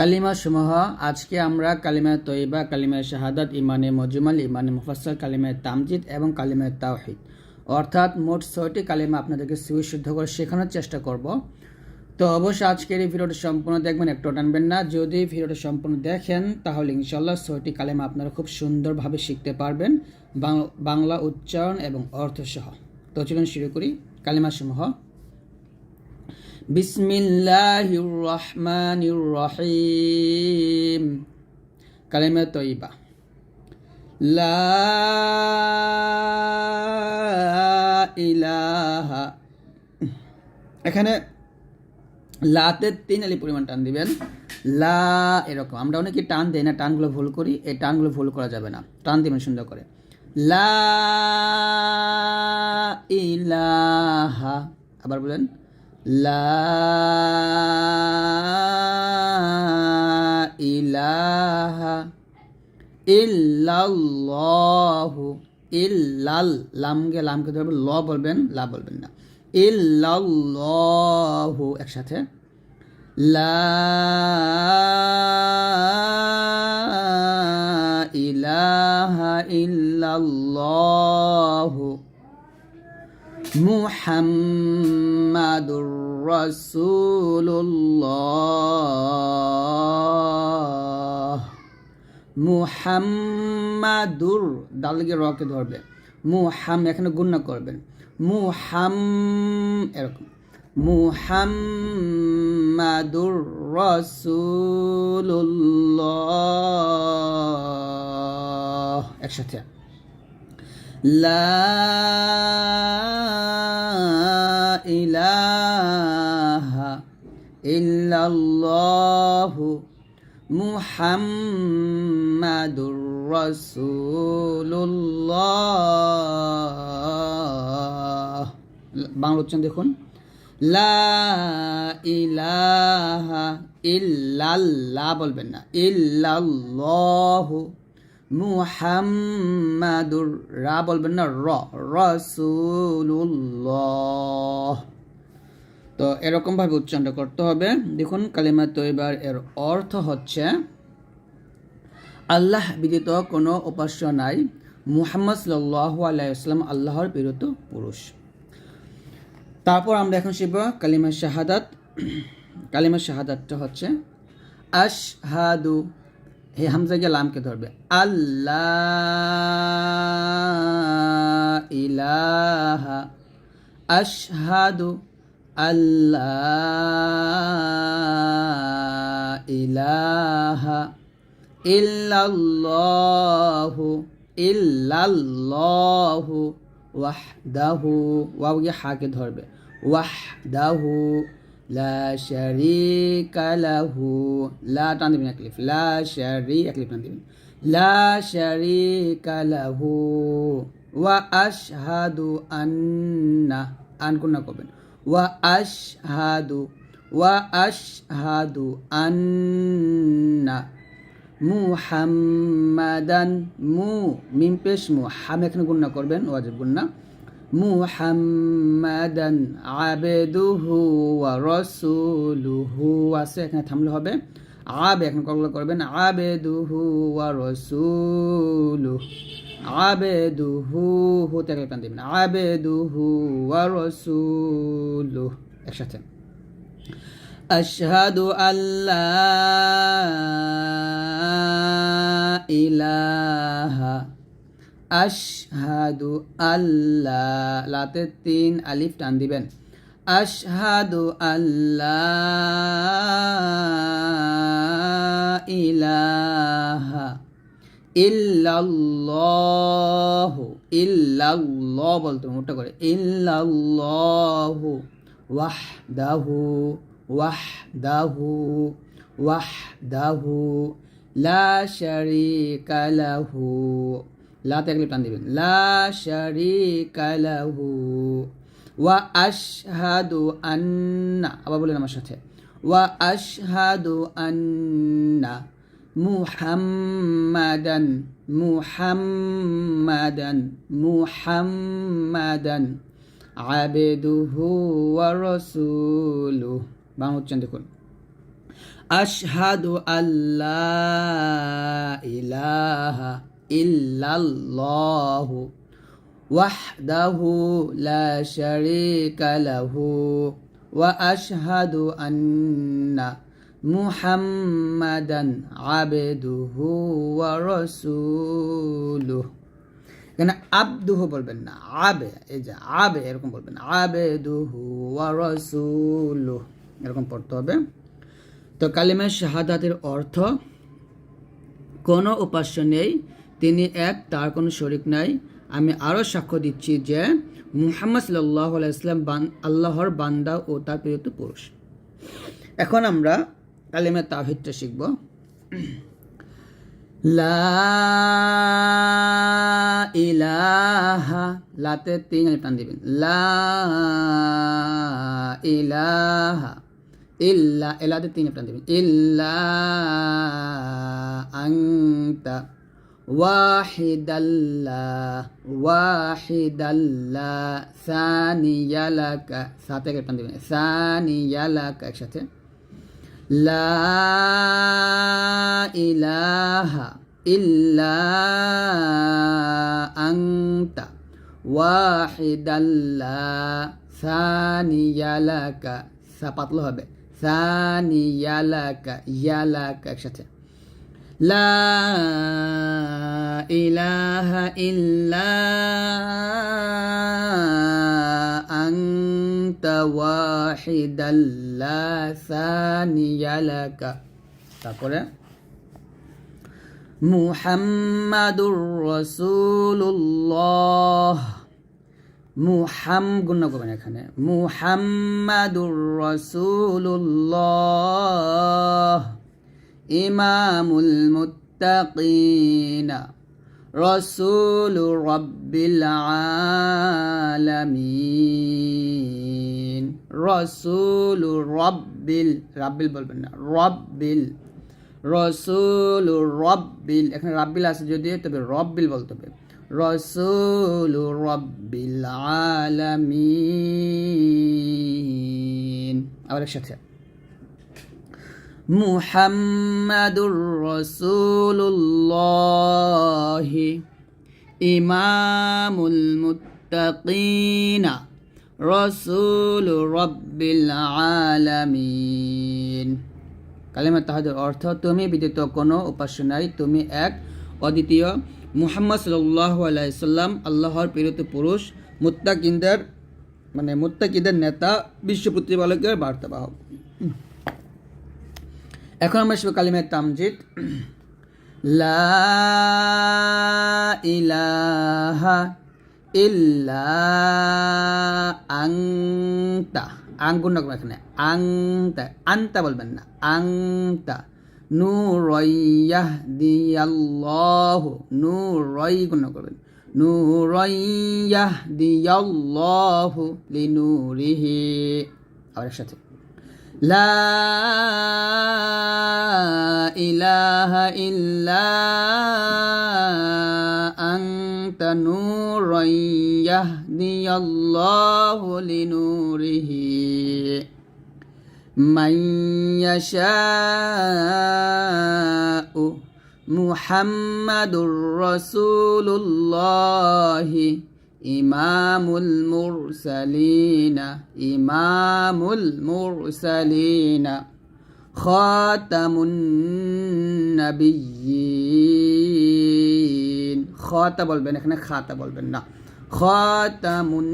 কালিমা সমূহ। আজকে আমরা কালিমা তৈবা কালিমা শাহাদাত, ইমানে মজুমাল, ইমানে মুফাসসাল, কালিমায় তামজিদ এবং কালিমায় তাওহিদ। অর্থাৎ মোট ছয়টি কালিমা আপনাদেরকে সুবিশুদ্ধ করে শেখানোর চেষ্টা করব। তো অবশ্যই আজকের এই ভিডিওটি সম্পূর্ণ দেখবেন, একটু টানবেন না। যদি ভিডিওটি সম্পূর্ণ দেখেন, তাহলে ইনশাল্লাহ ছয়টি কালিমা আপনারা খুব সুন্দরভাবে শিখতে পারবেন। বাংলা উচ্চারণ এবং অর্থ সহ তো চলুন শুরু করি। কালিমা সমূহ। বিসমিল্লাহির রহমানির রহিম কালিমা তৈবা। লা ইলাহা। এখানে লাতে তিন আলি পরিমাণ টান দিবেন। লা এরকম। আমরা অনেকে টান দেই না, টানগুলো ভুল করি, এই টানগুলো ভুল করা যাবে না। টান দিবেন সুন্দর করে। লা ইলাহা। আবার বলেন লা ইলাহা ইল্লাল্লাহু ইল্লাল লামকে লামকে ধরবেন, ল বলবেন, লা বলবেন না। ইল্লাল্লাহু একসাথে। লা ইলাহা ইল্লাল্লাহু মুহাম্মাদুর রাসূলুল্লাহ মুহাম্মাদুর দালকে রকে ধরবে। মুহাম, এখানে গুণনা করবেন। মুহাম, এরকম। মুহাম্মাদুর রাসূলুল্লাহ। একসাথে। লা ইলাহা ইল্লাল্লাহু মুহাম্মাদুর রাসূলুল্লাহ। বাংলা উচ্চারণ দেখুন। লা ইলাহা ইল্লাল্লাহ বলবেন না। ইল্লাল্লাহু মুহাম্মাদুর রা বলবেন না, র, রাসূলুল্লাহ। তো এরকমভাবে উচ্চারণটা করতে হবে। দেখুন, কালিমা তৈবার এর অর্থ হচ্ছে, আল্লাহ বিদিত কোনো উপাস্য নাই, মুহাম্মদ সাল্লাহ আলাইসলাম আল্লাহর বিরত পুরুষ। তারপর আমরা এখন শিখব কালিমা শাহাদাত। কালিমা শাহাদাতটা হচ্ছে, আশহাদু হে হামজাকে লামকে ধরবে। আল্লাহ ইলাহা আশহাদু আল্লাহ ইলাহা ইল্লাল্লাহু ইল্লাল্লাহু ওয়াহদাহু ওয়াওকে হাকে ধরবে। ওয়াহদাহু লা শারীকা লাহু। লা টান দিবেন লা শারি এক লিফ লা শারীকা লাহু। ওয়া আশহাদু আন্না। আন কুন্না করবেন। ওয়া আশহাদু। ওয়া আশহাদু আন্না। মুহাম্মাদান। মু, মিম পেশ মু। হাম এখানে গুণনা করবেন, ওয়াজিব গুণনা মুহাম্মাদান আবেদুহু ওয়া রাসূলুহু আছে এখানে থামলে হবে আবে এখন কল করবেন আবেদুহু ওয়া রাসূলুহু আবেদুহু হু থেকে টান দিবেন আবেদুহু ওয়া রাসূলুহু একসাথে أشهد أن لا إله আশহাদু আল্লাহ লাতে তিন আলিফ, টান দিবেন। আশহাদু আল্লাহ ইলাহা ইল্লাল্লাহ ইল্লাল্লাহ বলতে মোটা করে। ইল্লাল্লাহ ওয়াহদাহু ওয়াহদাহু ওয়াহদাহু, লা শারীকা লাহু। লা থেকে টান দিবেন। লা শারীকা লাহু ওয়া আশহাদু আন্না। আবার বলেন আমার সাথে। ওয়া আশহাদু আন্না মুহাম্মাদান মুহাম্মাদান মুহাম্মাদান আবেদুহু ওয়া রাসূলুহু। বাংলা উচ্চারণ দেখুন। আশহাদু আল্লাহ ইলাহা ওয়াহদাহু লা শারীকা লাহু ওয়া আশহাদু আন্না মুহাম্মাদান আবেদুহু ওয়া রাসূলুহু। এখানে আবদুহু বলবেন না, আবে, এই যে আবে, এরকম বলবেন, আবেদুহু ওয়া রাসূলুহু। এরকম পড়তে হবে। তো কালিমা শাহাদাতের অর্থ, কোনো উপাস্য নেই তিনি এক, তার কোনো শরিক নাই। আমি আরও সাক্ষ্য দিচ্ছি যে মুহাম্মদ সাল্লাহ আলাইসলাম বান আল্লাহর বান্দা ও তার প্রিয়ত পুরুষ। এখন আমরা কালিমা তাহিদটা শিখব। লা ইলাহা, লাতে তিন আলিফ টান দিবেন। লা ইলাহা ইল্লা এলাতে তিন আলিফ টান দিবেন। ইল্লা আংতা ওয়াহিদাল্লা ওয়াহিদাল্লা সানিয়ালাকা সাথে আলিফ টান দিবেন সানিয়ালাকা একসাথে লা ইলাহা ইল্লা আংতা ওয়াহিদাল্লা সানিয়ালাকা সা পাতলো হবে সানিয়ালাকা ইয়ালাকা একসাথে লা ইলাহা ইল্লা আনতা ওয়াহিদাল্লা সানিয়ালাকা তারপরে, মুহাম্মাদুর রাসূলুল্লাহ। মুহাম, গুণ করবেন এখানে। মুহাম্মাদুর রাসূলুল্লাহ। ইমামুল মুত্তাকিনা রসুল রব্বিল আলামিন রসুল রব্বিল, রাব্বিল বলবেন না, রব্বিল রসুল রব্বিল, এখানে রাব্বিল আছে যদি তবে রব্বিল বলতে হবে রসুল রব্বিল আলামিন, আবার একসাথে। মুহাম্মাদুর রসুল্লাহ ইমামুল মুত্তাকিনা রসুল রব্বিল আলামিন। কালিমা তাহাদের অর্থ তুমি বিদিত কোনো উপাস্য নাই, তুমি এক অদ্বিতীয় মুহাম্মদ সাল্লাহ আলাইসাল্লাম আল্লাহর প্রেরিত পুরুষ, মুত্তাকিনদের মানে মুত্তাকিদের নেতা বিশ্ব প্রতিপালকের বার্তাবাহক। এখন আমরা শিখব কালিমের তামজিদ। লা ইলাহা ইল্লা আংতা আঙ্গুন রাখবেন এখানে। আংতা আন্তা বলবেন না। আংতা নুরাইয়াহ দিয়াল্লাহ নুরাই গুণ করবেন। নুরাইয়াহ দিয়াল্লাহ লিনুরিহি। আবার একসাথে। لا إله إلا أنت نورا يهدي الله لنوره من يشاء محمد رسول الله ইমামুল মুরসালিনা ইমামুল মুরসালিনা খাতামুন নাবিয়্যিন খাতা বলবেন এখানে খাতা বলবেন না খাতামুন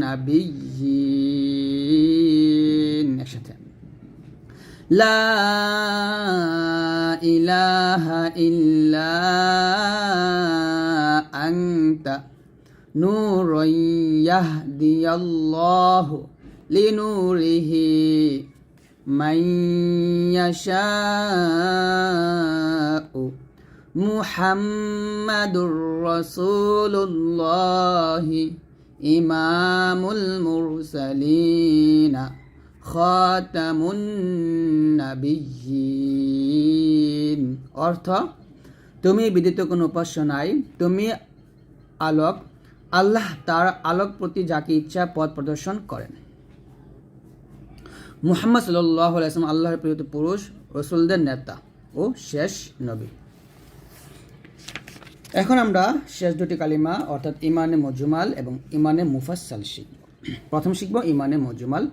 নাবিয়্যিন একসাথে লা ইলাহা ইল্লা আনতা نور يهدي الله لنوره من يشاء محمد رسول الله إمام المرسلين خاتم النبيين অর্থ তুমি বিদিত কোনো উপাস্য নাই তুমি আলোক আল্লাহ তার আলোক প্রতি যাকে ইচ্ছা পথ প্রদর্শন করেন। মুহাম্মদ সাল্লাহ আলাইসলাম আল্লাহর প্রিয়ত পুরুষ, রসুলদের নেতা ও শেষ নবী। এখন আমরা শেষ দুটি কালিমা, অর্থাৎ ইমানে মজুমাল এবং ইমানে মুফাসাল শিখব। প্রথম শিখব ইমানে মজুমাল।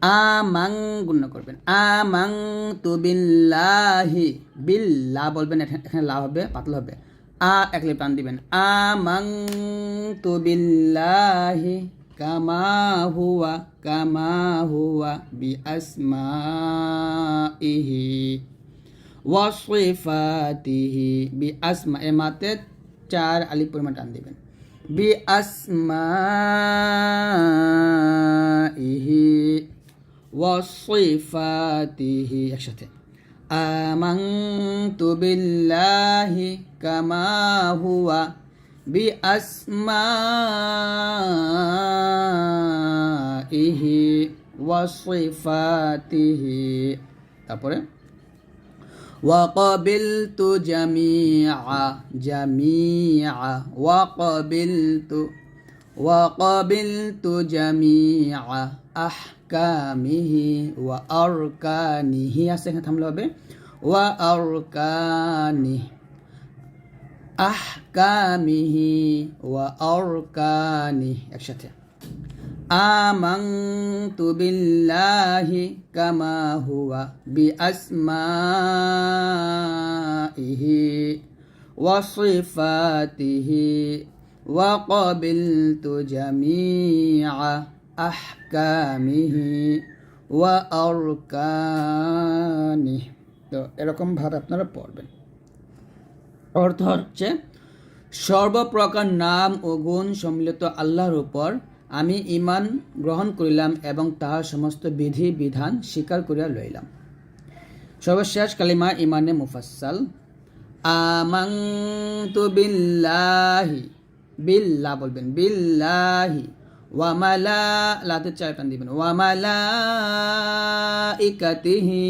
আমাং গুণ করবেন। আমাং তু বিল্লাহি। বিল্লা বলবেন, এখানে এখানে লা হবে, পাতলা হবে। আ একলে প্রাণ দিবেন আমাং তু বিল্লাহি কামা হুয়া কামা হুয়া বি আসমাইহি ওয়াসিফাতিহি বি আসমা এ মাতে চার আলিফ পরিমাণ টান দিবেন বি আসমাইহি ওয়াসিফাতিহি একসাথে আমানতু বিল্লাহি কামা হুয়া বি আসমাইহি ওয়াসিফাতিহি তারপরে وقبلت جميعا جميعا وقبلت وقبلت جميع أحكامه وأركانه আছে এখানে থামলে হবে وأركانه أحكامه وأركانه একসাথে آمنت بالله كما هو بأسمائه وصفاته وقبلت جميع أحكامه وأركانه তো এরকম ভাবে আপনারা পড়বেন। অর্থ হচ্ছে, সর্বপ্রকার নাম ও গুণ সম্মিলিত আল্লাহর উপর আমি ইমান গ্রহণ করিলাম এবং তাহার সমস্ত বিধি, বিধান স্বীকার করিয়া লইলাম। সর্বশেষ কালিমা ইমানে মুফাসাল আমাংতু বিল্লাহি বিল্লাহ বলবেন, বিল্লাহি ওয়ামালা লাতে টান দিবেন ওয়ামালা ইকাতিহি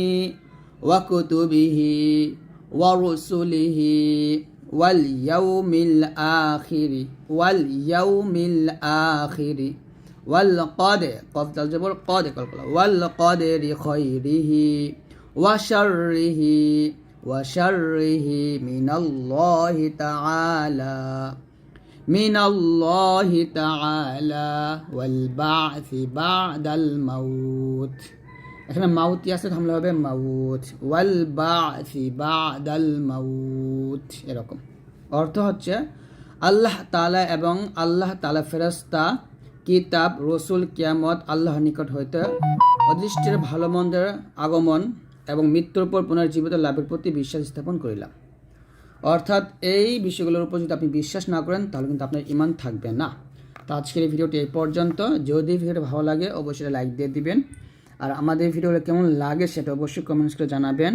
وكتبه ورسله واليوم الآخر واليوم الآخر. والقدر قف تجبر قد والقدر خيره وشره وشره من الله تعالى من الله تعالى والبعث بعد الموت. এখানে মাউতি আছে? থামলে হবে মাউত ওয়াল বাথি বাদাল মাউত এরকম। অর্থ হচ্ছে আল্লাহ তালা এবং আল্লাহ তালা ফেরস্তা কিতাব, রসুল, কিয়ামত, আল্লাহর নিকট হইতে অদৃষ্টের ভালো মন্দের আগমন এবং মৃত্যুর পর পুনর্জীবিত লাভের প্রতি বিশ্বাস স্থাপন করিলাম। অর্থাৎ এই বিষয়গুলোর উপর যদি আপনি বিশ্বাস না করেন, তাহলে কিন্তু আপনার ইমান থাকবে না। তো আজকের এই ভিডিওটি এই পর্যন্ত। যদি ভিডিওটা ভালো লাগে, অবশ্যই লাইক দিয়ে দিবেন। আর আমাদের ভিডিওগুলো কেমন লাগে সেটা অবশ্যই কমেন্টস করে জানাবেন।